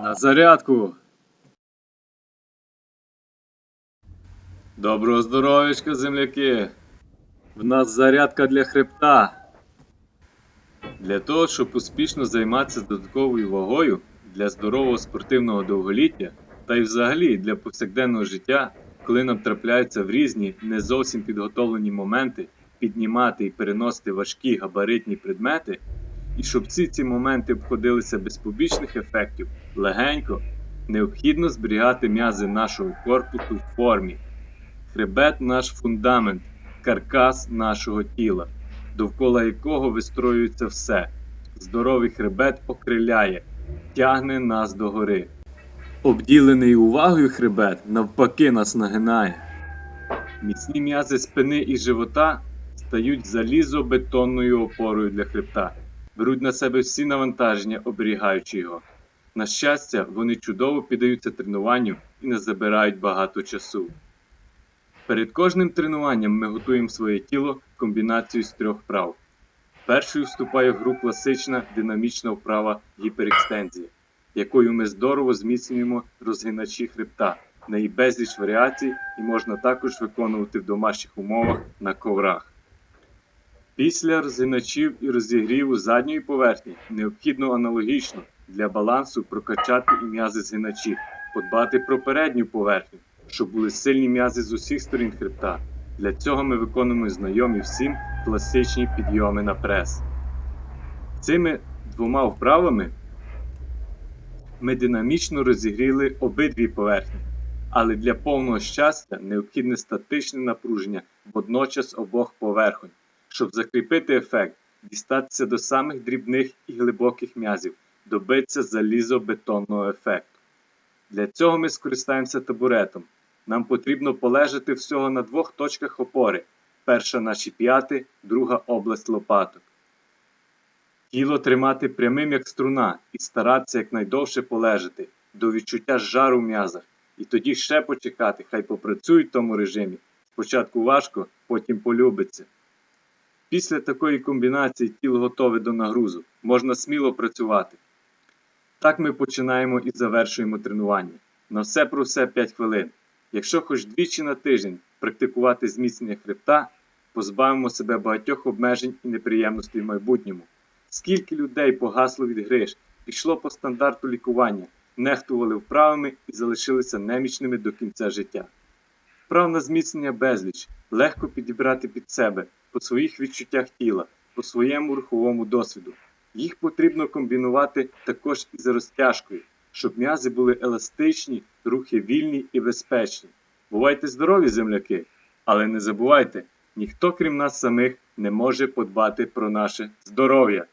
На зарядку. Доброго здоров'ячка, земляки. В нас зарядка для хребта. Для того, щоб успішно займатися додатковою вагою для здорового спортивного довголіття та й взагалі для повсякденного життя, коли нам трапляються в різні не зовсім підготовлені моменти піднімати і переносити важкі габаритні предмети, і щоб всі ці моменти обходилися без побічних ефектів легенько, необхідно зберігати м'язи нашого корпусу в формі. Хребет наш фундамент, каркас нашого тіла, довкола якого вистроюється все. Здоровий хребет окриляє, тягне нас догори. Обділений увагою хребет навпаки нас нагинає. Міцні м'язи спини і живота стають залізобетонною опорою для хребта, беруть на себе всі навантаження, оберігаючи його. На щастя, вони чудово піддаються тренуванню і не забирають багато часу. Перед кожним тренуванням ми готуємо своє тіло комбінацією з трьох вправ. Першою вступає в гру класична динамічна вправа гіперекстензія, якою ми здорово зміцнюємо розгиначі хребта. В неї безліч варіацій і можна також виконувати в домашніх умовах на коврах. Після розгиначів і розігріву задньої поверхні необхідно аналогічно для балансу прокачати і м'язи згиначів, подбати про передню поверхню, щоб були сильні м'язи з усіх сторін хребта. Для цього ми виконуємо знайомі всім класичні підйоми на прес. Цими двома вправами ми динамічно розігріли обидві поверхні, але для повного щастя необхідне статичне напруження водночас обох поверхонь, щоб закріпити ефект, дістатися до самих дрібних і глибоких м'язів, добитися залізобетонного ефекту. Для цього ми скористаємося табуретом. Нам потрібно полежати всього на двох точках опори. Перша наші п'яти, друга область лопаток. Тіло тримати прямим як струна і старатися якнайдовше полежати до відчуття жару в м'язах. І тоді ще почекати, хай попрацюють в тому режимі. Спочатку важко, потім полюбиться. Після такої комбінації тіло готове до нагрузу, можна сміло працювати. Так ми починаємо і завершуємо тренування. На все про все 5 хвилин. Якщо хоч двічі на тиждень практикувати зміцнення хребта, позбавимо себе багатьох обмежень і неприємностей в майбутньому. Скільки людей погасло від гриш, пішло по стандарту лікування, нехтували вправами і залишилися немічними до кінця життя. Вправ на зміцнення безліч, легко підібрати під себе, по своїх відчуттях тіла, по своєму руховому досвіду. Їх потрібно комбінувати також із розтяжкою, щоб м'язи були еластичні, рухи вільні і безпечні. Бувайте здорові, земляки, але не забувайте, ніхто крім нас самих не може подбати про наше здоров'я.